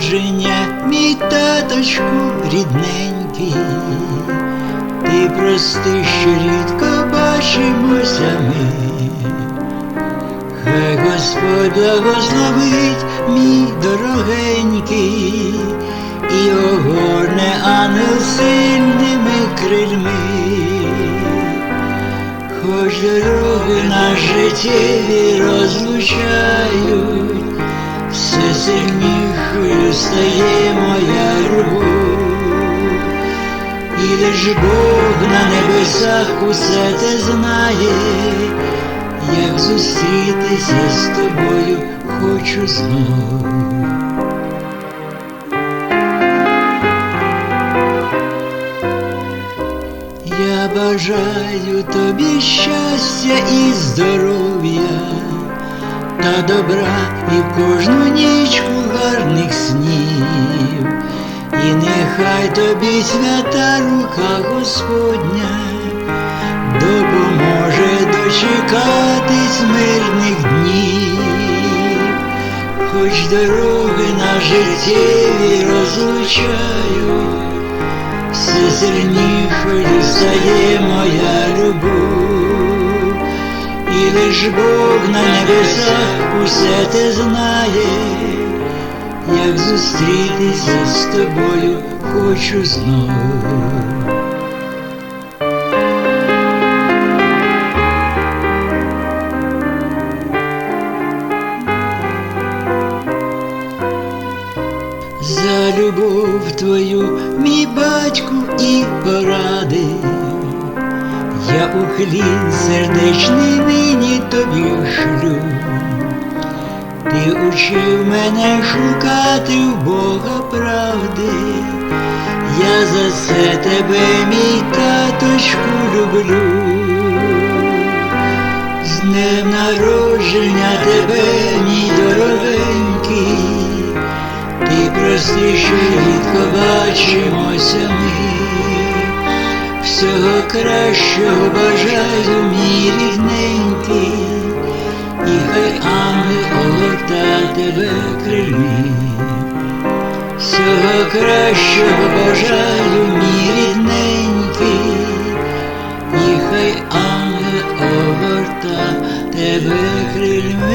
народження, мій таточку рідненький, ти прости, що рідко бачимося ми. Хай Господь благословить мій дорогенький, і огорне ангел сильними крильми. Хоч дороги на життєві розлучають, все сильнішою стає моя любов. І лиш Бог на небесах усе те знає, як зустрітися з тобою хочу знов. Я бажаю тобі щастя і здоров'я, та добра і в кожну нічку гарних снів, і нехай тобі свята рука Господня допоможе дочекатись мирних днів, хоч дороги на життєві розлучають все сильнішою стає моя любов, і лиш Бог на небесах усе те знає, зустрітися з тобою хочу знову. За любов твою, мій батьку, і поради, я уклін сердечний нині тобі шлю. Ти учив мене шукати в Бога правди, я за це тебе, мій таточку, люблю. З днем народження тебе, мій дорогенький. Ти прости, що рідко бачимося ми, всього кращого бажаю, мій рідненький, тебе крильми. Всього кращого бажаю, мій рідненький, і хай ангел оберта тебе крильми.